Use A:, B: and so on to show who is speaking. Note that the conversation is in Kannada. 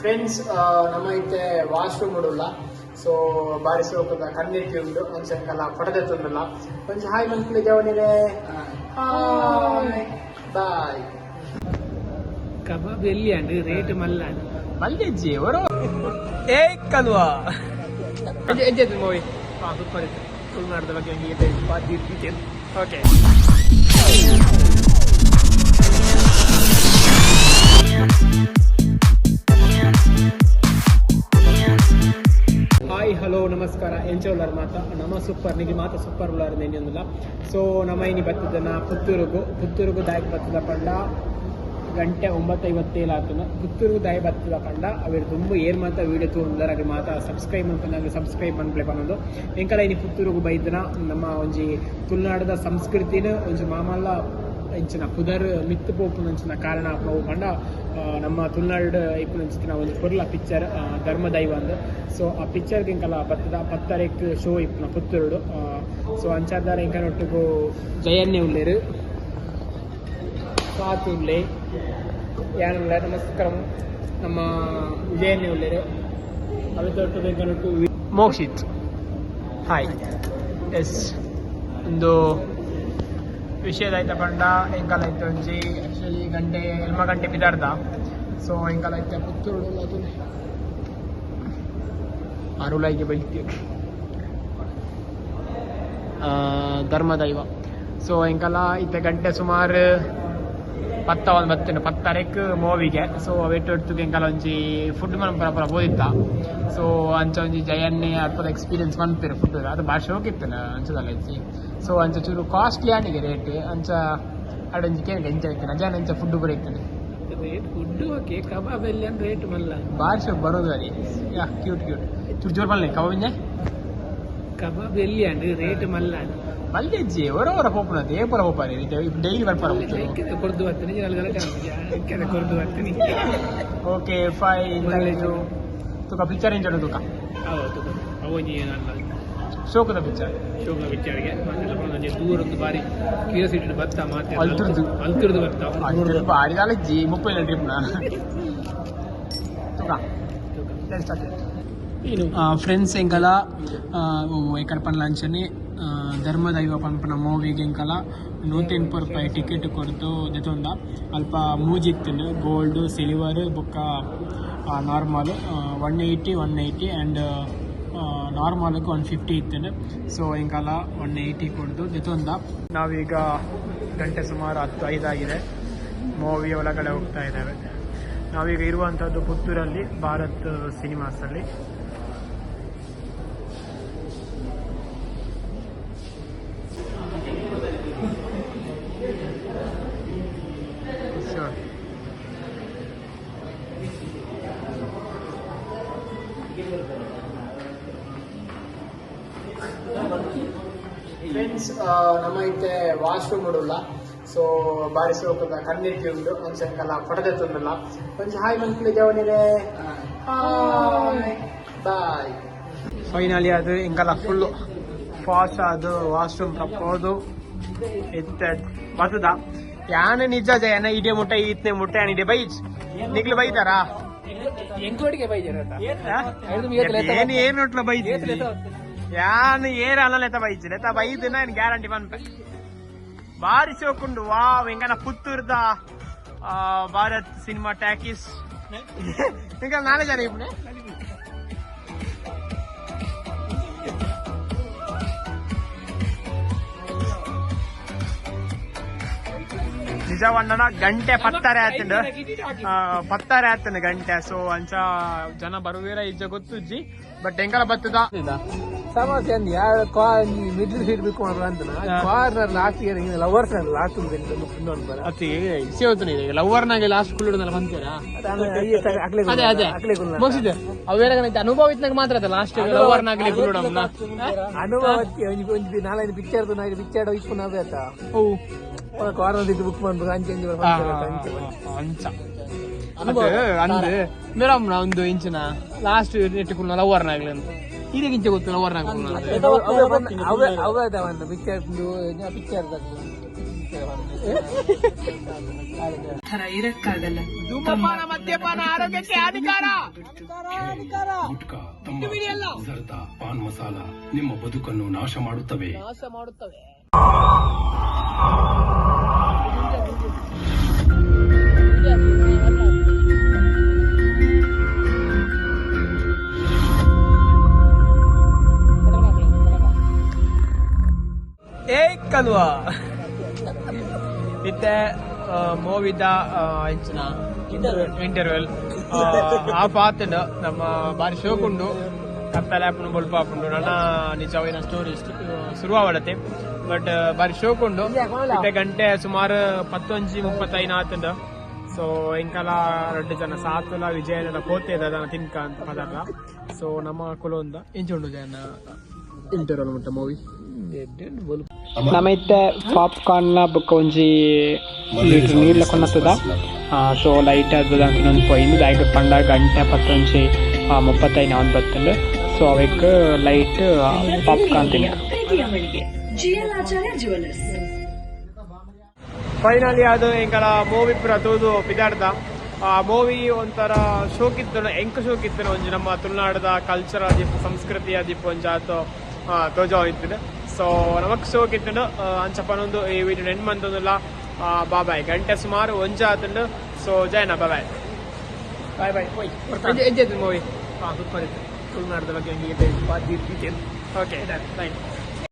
A: ಫ್ರೆಂಡ್ಸ್ ನಮ್ಮ ಇತ್ತೆ ವಾಶ್ರೂಮ್ ಉಡುಲ್ಲ. ಸೊ ಬಾರಿ ಸೋಕದ ಕಣ್ಣೆತ್ತಿ ಉಂಡು ಒಂದ್ಸಲ ಪಡದೆ ತಂದಲ್ಲ ಒಂಚ ಹಾಯ್ ಮನ್ಕುಲಿ ಜವನಿದೆ ಬಾಯ್
B: ಕಬಾಬ್ ಎಲ್ಲಿ ಅಂಡ್ ರೇಟ್ ಮಲ್ಲ
A: ಮಲ್ಲೆಜ್ಜಿ ಅವರು
B: ಏ ಕಲ್ವಾ.
A: ಎಂಜೆದ್ ಮೂವಿ. ಹಾ ಸೂಪರ್ ಇತ್ತು. ತುಳುನಾಡದ ಬಗ್ಗೆ ಹಂಗೆ ಓಕೆ ಹಾಯ್ ಎಂಚೆ ನಮಸ್ಕಾರ ಎಂಚೋಲರ್ ಮಾತ ನಮ್ಮ ಸೂಪರ್ ನಿಗೆ ಮಾತ ಸೂಪರ್ ಉಳ್ಳಾರ ನೆನೆಯೊಂದಿಲ್ಲ ಸೊ ನಮ್ಮ ಇನಿ ಬತ್ತದನ ಪುತ್ತೂರುಗು ಪುತ್ತೂರುಗು ದಾಯಿ ಬತ್ತದ ಪಂಡ ಗಂಟೆ ಒಂಬತ್ತೈವತ್ತೇಳು ಆತನ ಪುತ್ತೂರು ದಾಯಿ ಬರ್ತದ ಪಂಡ ಅವ್ರು ತುಂಬ ಏನ್ ಮಾತ ವೀಡಿಯೋ ತಗೊಂಡ್ರೆ ಅದ್ರ ಮಾತ ಸಬ್ಸ್ಕ್ರೈಬ್ ಅಂತ ಸಬ್ಸ್ಕ್ರೈಬ್ ಮಾಡ್ಲೇ ಅನ್ನೋದು ಎಂಕಲ ಇನಿ ಪುತ್ತೂರುಗು ಬೈದನ ನಮ್ಮ ಒಂಜಿ ತುಳುನಾಡದ ಸಂಸ್ಕೃತಿನ ಒಂಜಿ ಮಾಮಲ್ಲ ಇಂಚಿನ ಪುದರ್ ಮಿತ್ತು ಪೋಪುನಂಚಿನ ಕಾರಣ ಅವು ಕಂಡ ನಮ್ಮ ತುಳುನಾಡು ಇಪ್ಪುನಂಚಿನ ಒಂದು ಪುರ್ಲ ಪಿಕ್ಚರ್ ಧರ್ಮದೈವ ಅಂದ್. ಸೊ ಆ ಪಿಕ್ಚರ್ ಇಂಕಲ ಬತ್ತದ, ಪತ್ತರೆಕ್ ಶೋ ಇಪ್ಪುನ ಪುತ್ತೂರುಡು. ಸೊ ಅಂಚಾರ್ದಾರ ಇಂಕ ಒಟ್ಟಿಗೂ ಜಯನ್ನೇ ಉಳ್ಳೇರು. ಕಾತು ಯಾನ್ ಯಾನುಳ್ಳ ನಮಸ್ಕಾರ. ನಮ್ಮ ವಿಜಯನ್ನೇ ಉಳ್ಳೇರು. ಅದು ತೊಟ್ಟು ಇಂಕನೊಟ್ಟು ಮೋಕ್ಷಿತ್. ಹಾಯ್ ಎಸ್ ಒಂದು ವಿಷಯದಾಯ್ತ ಪಂಡ ಎಂಕಲ್ ಆಯ್ತು ಒಂಜಿ ಆ್ಯಕ್ಚುಲಿ ಗಂಟೆ, ಎಲ್ಮ ಗಂಟೆ ಬಿದಾರ್ದ ಸೊ ಎಂಕಲ್ ಐತೆ ಪುತ್ತೂರು ಅರುಳಾಗಿ ಬೈತಿ ಧರ್ಮದೈವ. ಸೊ ಎಂಕಲ, ಇತ್ತ ಗಂಟೆ ಸುಮಾರು ಪತ್ತ ಒಂದು ಬತ್ತೇನೆ ಪತ್ತರೆಕ್ ಮೂವಿಗೆ. ಸೊ ಅವೆಟ್ಟು ಇಡ್ತು ಎಂಕಲ ಒಂಜಿ ಫುಡ್ ಮನ ಪರ ಬೋದಿತ್ತ. ಸೊ ಅಂಚ ಒಂಜಿ ಜಯನ್ನೇ ಅರ್ಪದ ಎಕ್ಸ್ಪೀರಿಯನ್ಸ್ ಮನ್ಪೇರು ಫುಡ್ ಅದು ಭಾಳ ಹೋಗಿತ್ತೇನೆ ಅಂಚದಲ್ಲ ಇಜ್ಜಿ. ಸೊ ಅಂಚ ಚೂರು ಕಾಸ್ಟ್ಲಿ ಆನಿಗೆ ರೇಟ್ ಅಂಚ ಅಡಂಜಿ ಕೇಳಿಗೆ ಎಂಚ ಇರ್ತೇನೆ ಅಜಾನ ಎಂಚ ಫುಡ್ ಬರ
B: ಇರ್ತೇನೆ ಫುಡ್ ಓಕೆ ಕಬಾಬ್ ಎಲ್ಲಿ ರೇಟ್ ಮಲ್ಲ?
A: ಶೋಕ್ ಬರೋದು ಅಲ್ಲಿ. ಯಾ ಕ್ಯೂಟ್ ಕ್ಯೂಟ್ ಚೂರು ಜೋರು ಕಬಾಬ್ ಇಂಜೆ?
B: ಕಬಾಬ್ ಎಲ್ಲಿ ರೇಟ್ ಮಲ್ಲ?
A: ಮಲ್ಲೆಜ್ಜಿ ಹೊರವರ ಪೋಪುನದು ಏ ಪರ போல ಡೈಲಿ டெய்லி
B: ಎಂಕೆದ ಕೊರ್ದು ಬರ್ತೀನಿ ನಾಲ್ಗಲ ಎಂಕೆದ ಕೊರ್ದು ஓகே
A: ಓಕೆ ಫೈ ಇದು ತುಕ ಪಿಕ್ಚರ್ ಎಂಜಾಡು ತುಕ?
B: ಹೌದು ಅವನಿ ಏನಲ್ಲ.
A: ಶೋಕದ ಪಿಕ್ಚರ್
B: ಶೋಕದ ವಿಚಾರಿಗೆ ನನಗೆ ದೂರದ್ದು ಬಾರಿ ಕ್ಯೂರಿಯಾಸಿಟಿ ಬರ್ತಾ ಮಾತೆ
A: ಅಲ್ತುರ್ದು.
B: ಅಲ್ತಿರ್ದು ಬರ್ತಾ.
A: ಬಾರಿ ಭಾರಿ ಕಾಲೇಜಿ ಮುಪ್ಪೈ ಟ್ರಿಪ್ನ ತುಕ.
B: ಏನು?
A: ಫ್ರೆಂಡ್ಸ್ ಎಂಕಲ ಎಕಡ ಪನ್ ಅಂಚನೆ ಧರ್ಮದೈವ ಪಂಪನ ಮೂವಿಗೆ ಎಂಕಲ ನೂತ ಎನ್ಪು ರೂಪಾಯಿ ಟಿಕೆಟ್ ಕೊಡ್ತು ದೆತೊಂದ. ಅಲ್ಪ ಮೂಜಿತ್ತಿನ gold, silver, book normal one eighty one eighty and ನಾರ್ಮಲ್ಗೆ one fifty ಇತ್ತೇನೆ. ಸೊ ಹಿಂಗಲ್ಲ ಒನ್ ಏಯ್ಟಿ ಕೊಡ್ದು ದೆತೊಂದ. ನಾವೀಗ ಗಂಟೆ ಸುಮಾರು ಹತ್ತು ಐದಾಗಿದೆ. ಮೂವಿ ಒಳಗಡೆ ಹೋಗ್ತಾ ಇದ್ದಾವೆ. ನಾವೀಗ ಇರುವಂಥದ್ದು ಪುತ್ತೂರಲ್ಲಿ, ಭಾರತ್ ಸಿನಿಮಾಸಲ್ಲಿ ಫ್ರೆಂಡ್ಸ್ ನಮ್ಮ ಇಂತೆ ವಾಶ್ರೂಮ್ ಉಡುಲ್ಲ ಸೊ ಬಾರಿ ಸೋಕದ ಕಣ್ಣೆತ್ತಿ ಉಂಡು ಒಂದ್ಸಲ ಪಡದೆ ತಂದಲ್ಲ ಒಂದ್ ಹಾಯ್ ಮನ್ಕುಲಿ ಅವನಿಗೆ ಬಾಯ್ ಫೈನಲಿ ಅದು ಹಿಂಗಲ್ಲ ಫುಲ್ ಫಾಸ್ಟ್ ಅದು ವಾಶ್ರೂಮ್ ತಪ್ಪೋದು. ಎತ್ತ ಬರ್ತದ? ಯಾನ ನಿಜ ಜಯನ ಇದೇ ಮುಟ್ಟ ಮುಟ್ಟೆ ಮುಟ್ಟ ಏನಿದೆ ಬೈಜ್? ನಿಗ್ಲು ಬೈತಾರಾ? ಏನ್ ಏನ್ ಏನು ಬೈದ್ರೆ ಯಾನ್ ಏರ್ ಅಲ್ಲ ಲೆತ ಬೈಜ್ ಲೆತ ಬೈದ್ ನಾನು ಗ್ಯಾರಂಟಿ ಬಂದ್ಪೆ ಬಾರಿ ಶೋಕುಂಡು ವಾವ್ ಎಂಗನ ಪುತ್ತೂರ್ದ ಆ, ಭಾರತ್ ಸಿನಿಮಾ ಟ್ಯಾಕಿಸ್ ಇಂಕ ನಾಳೆ ಜನ ಇಪ್ಪನೆ ನಿಜವಣ್ಣನ ಗಂಟೆ ಪತ್ತಾರೆ ಆತಂಡು ಆ, ಪತ್ತಾರೆ ಆತನ ಗಂಟೆ ಸೊ ಅಂಚ ಜನ ಬರುವೀರ ಇಜ್ಜ ಗೊತ್ತುಜ್ಜಿ ಬಟ್ ಎಂಕಲ ಬತ್ತದ
B: ಸಮಸ್ಯೆ ಅಂದ್ ಯಾರು ಕಾರ್ ಮಿಡ್ಲ್ ಸೀಟ್ ಬೇಕು ಅಂತ corner last year lovers last ಬರ.
A: ಸೇವತನ ಇದೆ. ಲವ್ವರ್ನಾಗೆ ಲಾಸ್ಟ್ ಕುಳ್ಳಿಡೋದಲ್ಲ ಬಂತೀರಾ? ಅದೇ ಅದೇ ಮುಗಿಸಿದೆ ಅವೇನಾಗೈತೆ ಅನುಭವ ಇದ್ದಾಗ ಮಾತ್ರ ಅದ ಲಾಸ್ಟ್ ಲವ್ವರ್ನಾಗ್ಲಿ ಕುಳ್ಳುಡಮ್ನ
B: ಅನುಭವ ಒಂದು ಪಿಕ್ಚರ್ ನಾಲ್ಕು ಪಿಕ್ಚರ್ ಇಸ್ಕೊಂಡು ನಾವೇ ಆಯ್ತಾ?
A: ಓ
B: ಕಾರ್ನರ್ ಇದು ಬುಕ್ ಮಾಡ್ಬೇಕು ಅಂಚೆ ಅಂಚೆ
A: ಅಂಚ ಅಂದ್ರೆ ಅಂದ್ ಮೇಡಮ್ನ ಒಂದು ಇಂಚಿನ ಲಾಸ್ಟ್ ನೆಟ್ಟಿಕೊಂಡು ಲವರ್ನಾಗ್ಲಿ ಅಂತ. ಇದಕ್ಕೆ ಗಿಂಚೆ ಗೊತ್ತು ಲವ್ವರ್ನಾಗ
B: ಅವೇ ಅವೇ ಅದಾವ ಪಿಕ್ಚರ್ ಪಿಕ್ಚರ್
C: ಥರ ಇರಕ್ಕಾಗಲ್ಲ.
A: ಧೂಮಪಾನ ಮದ್ಯಪಾನ ಆರೋಗ್ಯಕ್ಕೆ ಅಧಿಕಾರ
D: ಗುಟ್ಕಾ ಪಾನ್ ಮಸಾಲ ನಿಮ್ಮ ಬದುಕನ್ನು ನಾಶ ಮಾಡುತ್ತವೆ.
B: ನಾಶ ಮಾಡುತ್ತವೆ.
A: ಏಯ್ ಕಲ್ವಾ ಇತ್ತೆ ಮೂವಿದ ಇಂಚಿನ ಇಂಟರ್ವೆಲ್ ಆ ಪಾತಡ್ ನಮ್ಮ ಬಾರಿ ಶೋಕುಂಡು ಕತ್ತಲೆ ಆಪುಂಡು ಬೊಲ್ಪ ಆಪುಂಡು ನನ್ನ ನಿಜವಿನ ಸ್ಟೋರಿ ಶುರುವಾಗತ್ತೆ ಬಟ್ ಬಾರಿ ಶೋಕುಂಡು ಮತ್ತೆ ಗಂಟೆ ಸುಮಾರು ಪತ್ತೊಂಜಿ ಮುಪ್ಪತ್ತೈದು ಆತಂಡ. ಸೊ ಇಂಕಲ ಎರಡು ಜನ ಸಾತುಲ ವಿಜಯನ ಕೋತೆ ಅದನ್ನ ತಿನ್ಕ ಅಂತ ಪದಾರ್ಥ. ಸೊ ನಮ್ಮ ಕುಲೊಂದ ಇಂಚುಂಡು ಜನ. ಇಂಟರ್ವಲ್ ಮುಟ್ಟ ಮೂವಿ? ನಮೈತೆ ಪಾಪ್ಕಾರ್ನ್ ಬೊಕ್ಕ ಒಂಜಿ ಲೀಟರ್ ನೀರ್ಲ ಕೊನ್ನತ್ತದ ಸೊ ಲೈಟ್ ಆದ ಇನ್ನೊಂದು ಪೊಯ್ನು ದಾಯ್ಗ ಪಂಡ ಗಂಟೆ ಪತ್ತೊಂಜಿ ಮುಪ್ಪತ್ತೈದು ಅವನ್ ಬತ್ತಂಡು. ಸೊ ಅವಕ್ಕೆ ಲೈಟ್ ಪಾಪ್ಕಾರ್ನ್ ತಿನ್ನ ಫೈನಲಿ ಅದು ಎಂಕಲ ಮೂವಿ ಪುರ ತೂದು ಪಿದಾಡ್ದ. ಆ ಮೂವಿ ಒಂಥರ ಶೋಕಿತ್ತು ಎಂಕ ಶೋಕಿತ್ತು ಒಂಜಿ ನಮ್ಮ ತುಳುನಾಡದ ಕಲ್ಚರ್ ಆದಿಪ್ಪು ಸಂಸ್ಕೃತಿ ಆದಿಪ್ಪು ಒಂಜಿ ಆತು ತೋಜೋ ಇತ್ತು ಸೊ ನಮಕ್ ಶೋಕಿತ್ತು ಅಂಚಪ್ಪನೊಂದು ಈ ವಿಡಿಯೋ ನೆನ್ ಮಂತೊಂದುಲ್ಲ ಬಾಬಾಯ್ ಗಂಟೆ ಸುಮಾರು ಒಂಜ ಆತುಂಡು ಸೊ ಜಯನ ಬಾಬಾಯ್ ಬಾಯ್ ಬಾಯ್ ಹೋಯ್ ಎಂಜಾಯ್ತು ಮೂವಿ ಹಾಂ ಇತ್ತು ತುಳುನಾಡದ ಬಗ್ಗೆ ಹಂಗೆ ಓಕೆ ಥ್ಯಾಂಕ್